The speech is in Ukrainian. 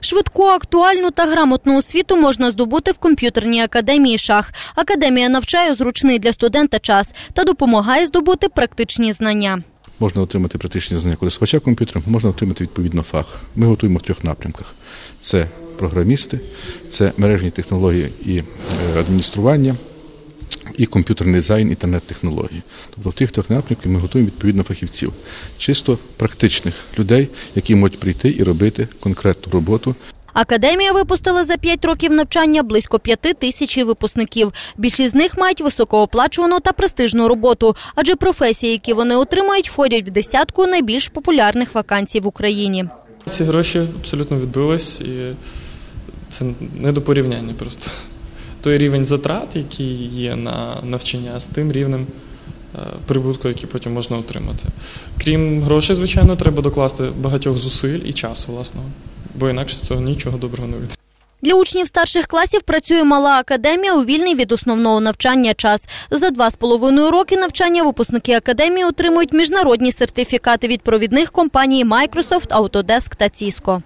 Швидку, актуальну та грамотну освіту можна здобути в комп'ютерній академії шах. Академія навчає зручний для студента час та допомагає здобути практичні знання. Можна отримати практичні знання користувача комп'ютером, можна отримати відповідно фах. Ми готуємо в трьох напрямках: це програмісти, це мережні технології і е, адміністрування, і комп'ютерний дизайн, інтернет-технології. Тобто в тих трьох напрямках ми готуємо відповідно фахівців, чисто практичних людей, які можуть прийти і робити конкретну роботу Академія випустила за 5 років навчання близько 5 тисяч випускників. Більшість з них мають високооплачувану та престижну роботу, адже професії, які вони отримають, входять в десятку найбільш популярних вакансій в Україні. Ці гроші абсолютно відбились, і це не до порівняння просто. Той рівень затрат, який є на навчання, з тим рівнем е, прибутку, який потім можна отримати. Крім грошей, звичайно, треба докласти багатьох зусиль і часу власного, бо інакше з цього нічого доброго не вийде. Для учнів старших класів працює мала академія у вільний від основного навчання час. За два з половиною роки навчання випускники академії отримують міжнародні сертифікати від провідних компаній Microsoft, Autodesk та Cisco.